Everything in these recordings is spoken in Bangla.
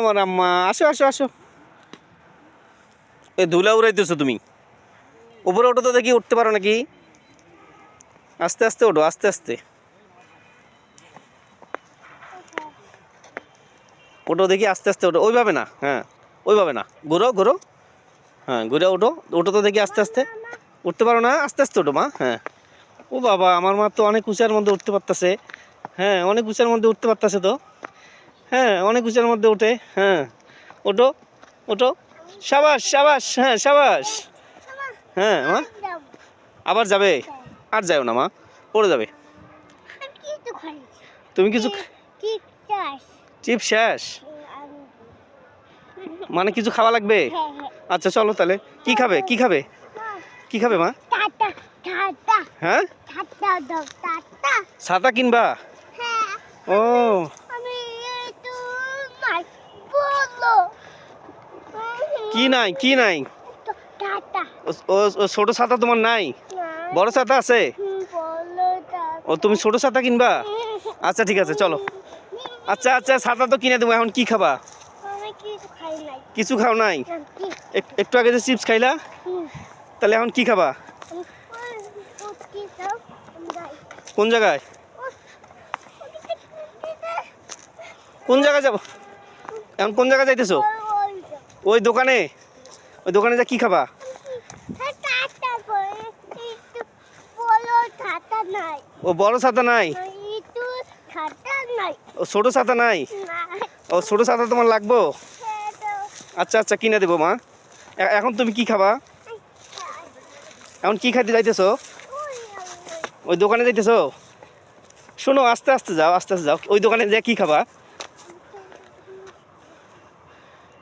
আমার আম্মা, আসো আসো আসো। এ, ধুলা উড়াইতেছো তুমি? উপরে ওঠো তো দেখি, উঠতে পারো নাকি? আস্তে আস্তে ওঠো, আস্তে আস্তে। ওঠো দেখি, আস্তে আস্তে ওঠো। ওইভাবে না হ্যাঁ ওইভাবে না। ঘুরো ঘুরো। হ্যাঁ ঘুরে ওঠো। ওঠো তো দেখি, আস্তে আস্তে। উঠতে পারো না, আস্তে আস্তে ওঠো মা হ্যাঁ। ও বাবা, আমার মা তো অনেক উঁচার মধ্যে উঠতে পারতেছে। হ্যাঁ অনেক উঁচার মধ্যে উঠতে পারতেছে তো। হ্যাঁ অনেক উঁচার মধ্যে ওঠে হ্যাঁ। ওঠো ওঠো। সাবাস সাবাস হ্যাঁ সাবাস। হ্যাঁ মা। আবার যাবে? আর যাও না মা। পড়ে যাবে। তুমি কিছু চিপ শেষ? মানে কিছু খাওয়া লাগবে? আচ্ছা চলো তাহলে। কি খাবে? কি খাবে? কি খাবে মা? হ্যাঁ? ছাতা কিনবা? ও। কি নাই কি নাই? ও- ছোট ছাতা তোমার নাই? বড় ছাতা আছে? ও তুমি ছোট ছাতা কিনবা? আচ্ছা ঠিক আছে চলো। আচ্ছা আচ্ছা ছাতা তো কিনে দেবো এখন কি খাবা? কিছু খাও নাই? এক- একটু আগে যে চিপস খাইলা? তাহলে এখন কি খাবা? কোন জায়গায়? কোন জায়গায় যাব? এখন কোন জায়গায় যাইতেছো? ওই দোকানে? ওই দোকানে যা কি খাবা? ও বড় ছাতা নাই? ও ছোট ছাতা নাই? ও ছোট ছাতা তোমার লাগবো? আচ্ছা আচ্ছা কিনে দেবো মা। এখন তুমি কি খাবা? এখন কি খাইতে যাইতেছো? ওই দোকানে যাইতেছো? শোনো আস্তে আস্তে যাও আস্তে আস্তে যাও। ওই দোকানে যা কি খাবা?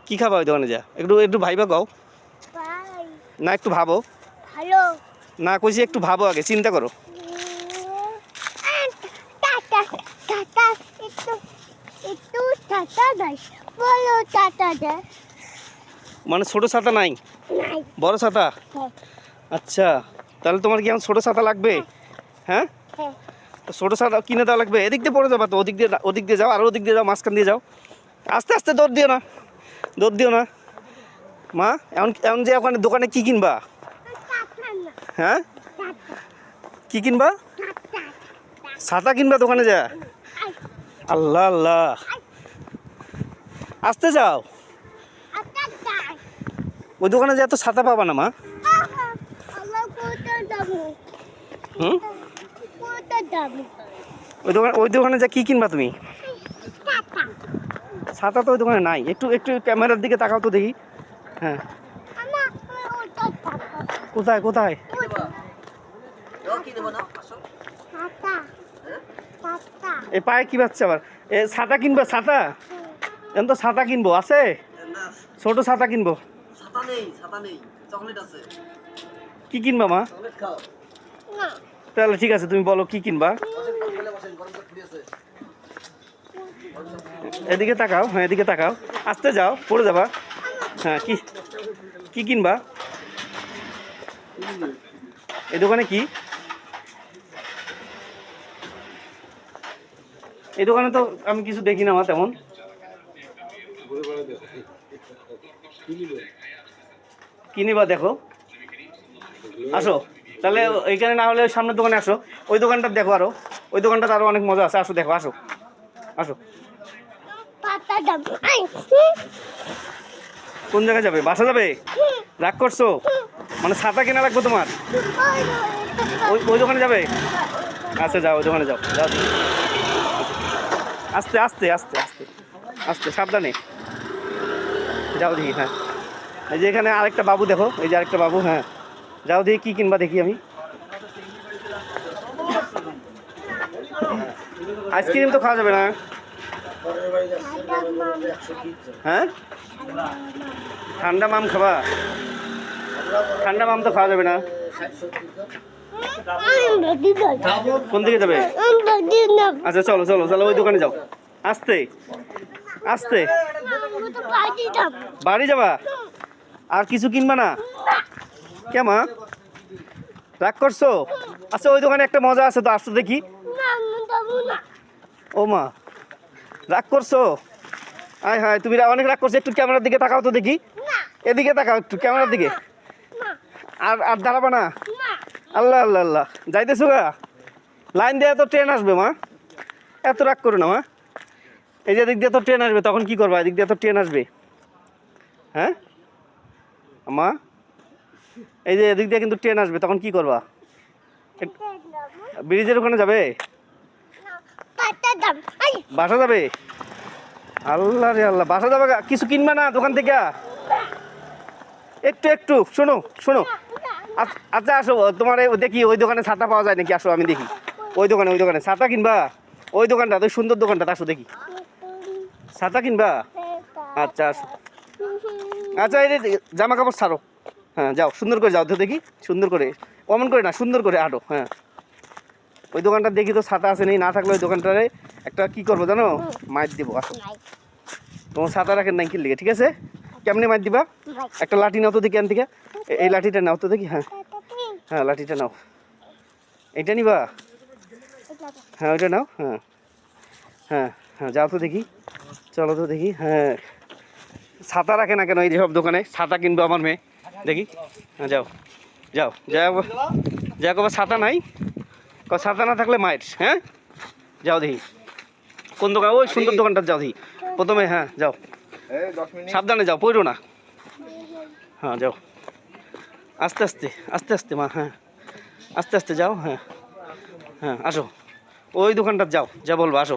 কি খাবা ওই দোকানে যা? একটু একটু ভাইবা গাও না একটু ভাবো। ভালো। না কইছি একটু ভাবো আগে চিন্তা করো। মানে ছোট ছাতা নাই। বড় ছাতা? হ্যাঁ। আচ্ছা তাহলে তোমার কি এখন ছোট ছাতা লাগবে? হ্যাঁ? হ্যাঁ। তো ছোটো ছাতা কিনে দেওয়া লাগবে। এদিক দিয়ে পড়ে যাবা তো ওদিক দিয়ে ওদিক দিয়ে যাও আর ওদিক দিয়ে যাও মাঝখান দিয়ে যাও। আস্তে আস্তে দৌড় দিও না। দৌড় দিও না। মা এমন এমন যে ওখানে দোকানে কি কিনবা? হ্যাঁ? কি কিনবা? ছাতা কিনবা দোকানে যা। আল্লাহ আল্লাহ। আসতে যাও। ওই দোকানে যা তো ছাতা পাবা না মা। হুম? ওই দোকানে ওই দোকানে যা কি কিনবা তুমি? ছাতা তো ওই দোকানে নাই। একটু একটু ক্যামেরার দিকে তাকাও তো দেখি। হ্যাঁ। কোথায় কোথায়? এ পায়ে কি বাচ্চা আবার? এ ছাতা কিনবা ছাতা? এখন তো ছাতা কিনবো আছে? ছোট ছাতা কিনবো। ছাতা নেই ছাতা নেই। চকলেট আছে। কি কিনবা মা? চকলেট খাও। না। তাহলে ঠিক আছে তুমি বলো কি কিনবা? এদিকে তাকাও হ্যাঁ এদিকে তাকাও। আস্তে যাও, পড়ে যাবা। হ্যাঁ কি কি কিনবা? এই দোকানে কি? এই দোকানে তো আমি কিছু দেখি না মা তেমন। কিনিবা, দেখো। আসো। তাহলে এইখানে না হলে সামনের দোকানে আসো। ওই দোকানটা দেখো আরও। ওই দোকানটাতে আরও অনেক মজা আছে। আসো, দেখো, আসো। আসো। কোন জায়গায় যাবে? বাসা যাবে? রাগ করছ? মানে ছাতা কেনা লাগবে তোমার? ওই ওই দোকানে যাবে? আচ্ছা যাও, ওই দোকানে যাও। যাও। আস্তে আস্তে আস্তে আস্তে। আস্তে, সাবধানে। যাও দেখি হ্যাঁ। এই যে এখানে আরেকটা বাবু, দেখো। এই যে আরেকটা বাবু হ্যাঁ। যাও দেখি, কি কিনবা দেখি আমি। আইসক্রিম তো খাওয়া যাবে না হ্যাঁ? ঠান্ডা মাম খাবা? ঠান্ডা মাম তো খাওয়া যাবে না। কোন দিকে যাবে? আচ্ছা চলো চলো চলো ওই দোকানে যাও। আস্তে আস্তে। বাড়ি যাবা? আর কিছু কিনবা না? কেমা রাগ করছ? আচ্ছা ওই দোকানে একটা মজা আছে তো আসতে দেখি। ও মা রাগ করছ? আয় হায় তুমি অনেক রাগ করছ একটু ক্যামেরার দিকে তাকাও তো দেখি। এদিকে তাকাও একটু ক্যামেরার দিকে। আর আর দাঁড়াবা না। না। আল্লাহ আল্লাহ আল্লাহ। যাইতেছো গা? লাইন দিয়ে তো ট্রেন আসবে মা। এত রাগ করো না মা। এই যে দিক দিয়ে তো ট্রেন আসবে তখন কি করবা? এদিক দিয়ে তো ট্রেন আসবে। হ্যাঁ? মা এই যে এদিক দিয়ে কিন্তু ট্রেন আসবে তখন কি করবা? ব্রিজের ওখানে যাবে? বাসা যাবে? আল্লাহ রে আল্লাহ, বাসা যাবে কিছু কিনবা না দোকান থেকে? একটু একটু, শোনো শোনো। আচ্ছা- আচ্ছা আসো, তোমার দেখি, ওই দোকানে ছাতা পাওয়া যায় নাকি? আসো, আমি দেখি। ওই দোকানে ওই দোকানে। ছাতা কিনবা? ওই দোকানটা, ওই সুন্দর দোকানটা, আসো, দেখি। ছাতা কিনবা? আচ্ছা আসো। আচ্ছা এই জামা কাপড় ছাড়ো। হ্যাঁ যাও, সুন্দর করে যাও তো দেখি, সুন্দর করে। অমন করে না, সুন্দর করে হাঁটো হ্যাঁ। ওই দোকানটা দেখি তো, ছাতা নেই, না থাকলে ওই দোকানটারে একটা কি করব জানো? মাইর দিব আসো। তোমার ছাতা রাখেন নাই কিনলে ঠিক আছে? কেমনি মাইর দিবা? একটা লাঠি নাও তো দেখি এন থেকে এই লাঠিটা নাও তো দেখি হ্যাঁ। হ্যাঁ লাঠিটা নাও। এইটা নিবা? হ্যাঁ ওইটা নাও হ্যাঁ। হ্যাঁ হ্যাঁ যাও তো দেখি। চলো তো দেখি হ্যাঁ। ছাতা রাখে না কেন এই সব দোকানে? ছাতা কিনবো আমার মেয়ে। দেখি। হ্যাঁ যাও। যাও যাও যা কবার ছাতা নাই। ক ছাতা না থাকলে মায়ের হ্যাঁ? যাও দেখি। কোন দোকান? ওই সুন্দর দোকানটা যাও প্রথমে হ্যাঁ যাও। সাবধানে যাও পড়ো না। হ্যাঁ যাও। আস্তে আস্তে আস্তে আস্তে মা হ্যাঁ। আস্তে আস্তে যাও হ্যাঁ। হ্যাঁ আসো। ওই দোকানটা যাও যা বলব আসো।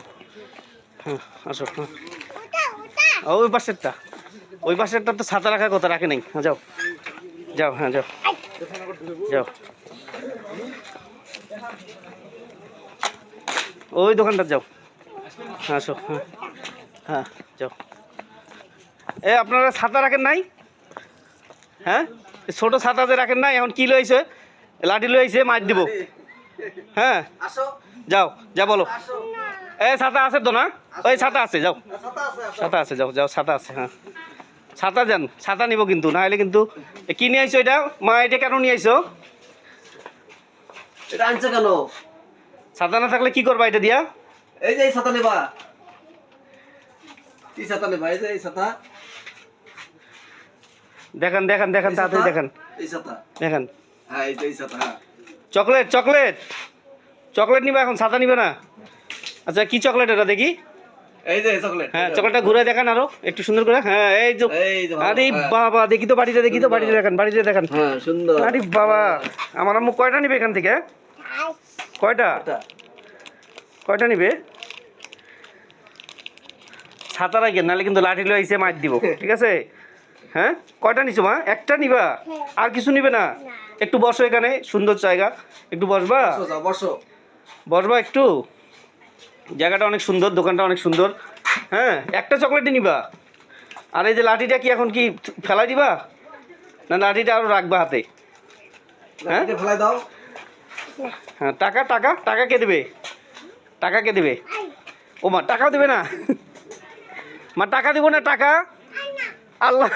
হ্যাঁ আসো হ্যাঁ। ওই পাশেরটা। ওই পাশেরটা তো ছাতা রাখার কথা রাখে নাই। হ্যাঁ যাও। যাও হ্যাঁ যাও। যাও। ওই দোকানটা যাও। আসো হ্যাঁ। হ্যাঁ যাও। এ আপনারা ছাতা রাখেন নাই? হ্যাঁ? ছোট ছাতা যে রাখেন নাই এখন কি লইছে লাঠি লইছে মার দিব। হ্যাঁ? যাও যা বলো। এ ছাতা আছে তো না? ওই ছাতা আছে যাও। ছাতা আছে যাও যাও ছাতা আছে হ্যাঁ। ছাতা যান ছাতা নিব কিন্তু না হলে কিন্তু কি নিয়ে আইছো এটা? মা এটা কেন নিয়ে আইছো? এটা আনছে কেন? ছাতা না থাকলে কি করবা এটা দিয়া? এই যে এই ছাতা নেবা। কি ছাতা নেবা? এই যে এই ছাতা। দেখান দেখান দেখান তাড়াতাড়ি? দেখান। এই ছাতা? দেখান। হ্যাঁ এই যে এই ছাতা হ্যাঁ। Chocolate chocolate. চকলেট নিবা এখন ছাতা নিবে না। আচ্ছা কি চকলেট এটা দেখি? এই যে চকলেট হ্যাঁ চকলেটটা ঘুরে দেখান আরও একটু সুন্দর করে। হ্যাঁ এই যে আরে হ্যাঁ। বাবা দেখি তো বাড়িতে দেখি তো বাড়িতে দেখান বাড়িতে দেখান। হ্যাঁ সুন্দর। আরে বাবা আমার আম্মু কয়টা নিবে এখান থেকে? কয়টা? কয়টা নিবে? ছাতা রাখেন নাহলে কিন্তু লাঠি লয়ে এসে মার দিব। ঠিক আছে? হ্যাঁ? কয়টা নিছো মা? একটা নিবা? আর কিছু নিবে না? একটু বসো এখানে সুন্দর জায়গা। একটু বসবা? বসো বসবা একটু? জায়গাটা অনেক সুন্দর দোকানটা অনেক সুন্দর। হ্যাঁ? একটা চকলেটই নিবা। আর এই যে লাঠিটা কি এখন কি ফেলাই দিবা? না লাঠিটা আরও রাখবা হাতে? হ্যাঁ? ফেলাই দাও। হ্যাঁ টাকা টাকা টাকা কে দেবে? টাকা কে দেবে? ও মা টাকাও দেবে না? মা, টাকা দিব না টাকা? আল্লাহ।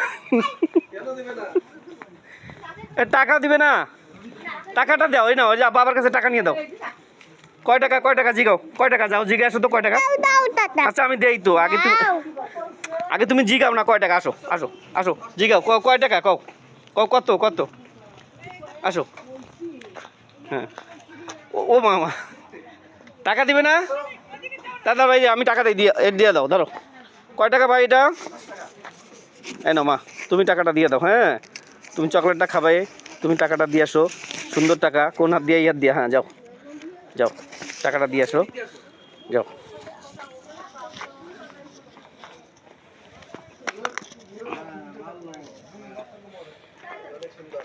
টাকা দিবে না। টাকাটা দাও ওই না ওই যে বাবার কাছে টাকা নিয়ে দাও। কয় টাকা কয় টাকা জিগাও, কয় টাকা যাও জিজ্ঞাসা আসো তো কয় টাকা? আচ্ছা আমি দেই তো, আগে তুমি আগে তুমি জিগাও না, কয় টাকা, আসো আসো আসো, জিগাও, কয় টাকা, কও কও, কত কত? আসো। হ্যাঁ। ও মামা টাকা দিবে না? দাদা ভাই, আমি টাকা দিয়ে দিয়ে দাও, ধরো। কয় টাকা ভাই এটা? এই না মা তুমি টাকাটা দিয়ে দাও হ্যাঁ? তুমি চকলেটটা খাবে তুমি টাকাটা দিয়ে আসো সুন্দর টাকা কোন হাত দিয়ে হাত দিয়ে হ্যাঁ যাও যাও টাকাটা দিয়ে আসো যাও।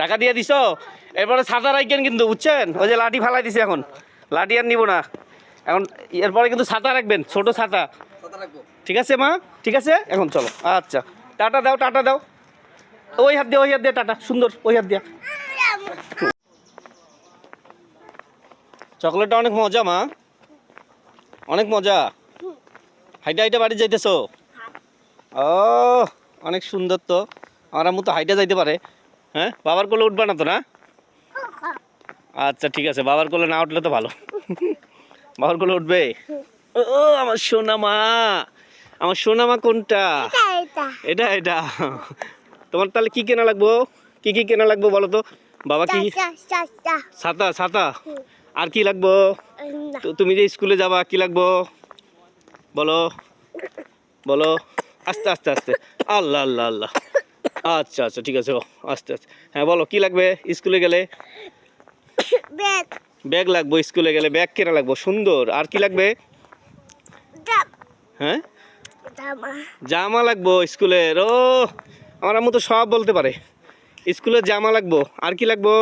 টাকা দিয়ে দিছো? এরপরে ছাতা রাখবেন কিন্তু বুঝছেন? ওই যে লাঠি ফালাই দিছে এখন। লাঠি আর নিব না। এখন এরপরে কিন্তু ছাতা রাখবেন ছোট ছাতা ছাতা ঠিক আছে মা? ঠিক আছে? এখন চলো। আচ্ছা। টাটা দাও টাটা দাও। ওই হাত দিয়ে, ওই হাত দিয়ে, টাটা। সুন্দর, ওই হাত দিয়া। চকলেটটা অনেক মজা, মা। অনেক মজা। হাইটা হাইটা বাড়ি যাইতেছো? ও অনেক সুন্দর তো। আমার আম্মু তো হাইটা যাইতে পারে। হ্যাঁ? বাবার কোলে উঠবে না তো, না? আচ্ছা ঠিক আছে। বাবার কোলে না উঠলে তো ভালো। বাবার কোলে উঠবে? ও, আমার সোনা মা। আমার সোনামা কোনটা? এটা এটা। তোমার তাহলে কি কেনা লাগবো? কি কি কেনা লাগবো বলো তো? বাবা কি? ছাতা ছাতা। আর কি লাগবো? তো তুমি যে স্কুলে যাবা কি লাগবো? বলো। বলো। আস্তে আস্তে আস্তে। আল্লাহ আল্লাহ আল্লাহ। আচ্ছা আচ্ছা ঠিক আছে ও আস্তে আস্তে। হ্যাঁ বলো কি লাগবে স্কুলে গেলে? ব্যাগ। ব্যাগ লাগবো স্কুলে গেলে ব্যাগ কেনা লাগবো সুন্দর। আর কি লাগবে? হ্যাঁ? জামা। লাগবো স্কুলের ও আমার আম্মু তো সব বলতে পারে। স্কুলের জামা লাগবো। আর কি লাগবো?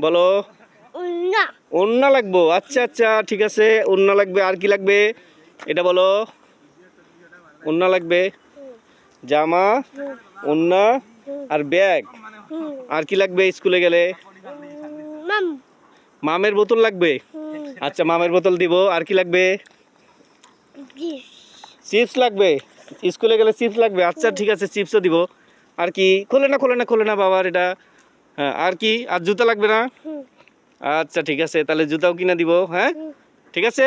বলো। ওন্না লাগবো। আচ্ছা আচ্ছা ঠিক আছে। ওন্না লাগবে। আর কি লাগবে? এটা বলো। ওন্না লাগবে। জামা ওন্না আর ব্যাগ। আর কি লাগবে স্কুলে গেলে? মামের বোতল লাগবে? আচ্ছা মামের বোতল দিব। আর কি লাগবে? চিপস লাগবে? স্কুলে গেলে চিপস লাগবে? আচ্ছা ঠিক আছে চিপসও দিব। আর কি? খোলে না খোলে না খোলে না বাবার এটা। হ্যাঁ আর কি? আর জুতা লাগবে না? আচ্ছা ঠিক আছে তাহলে জুতাও কিনে দিব হ্যাঁ? ঠিক আছে?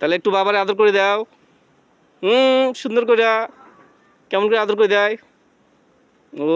তাহলে একটু বাবারে আদর করে দাও। হুম সুন্দর করে কেমন করে আদর করে দেয়? ও।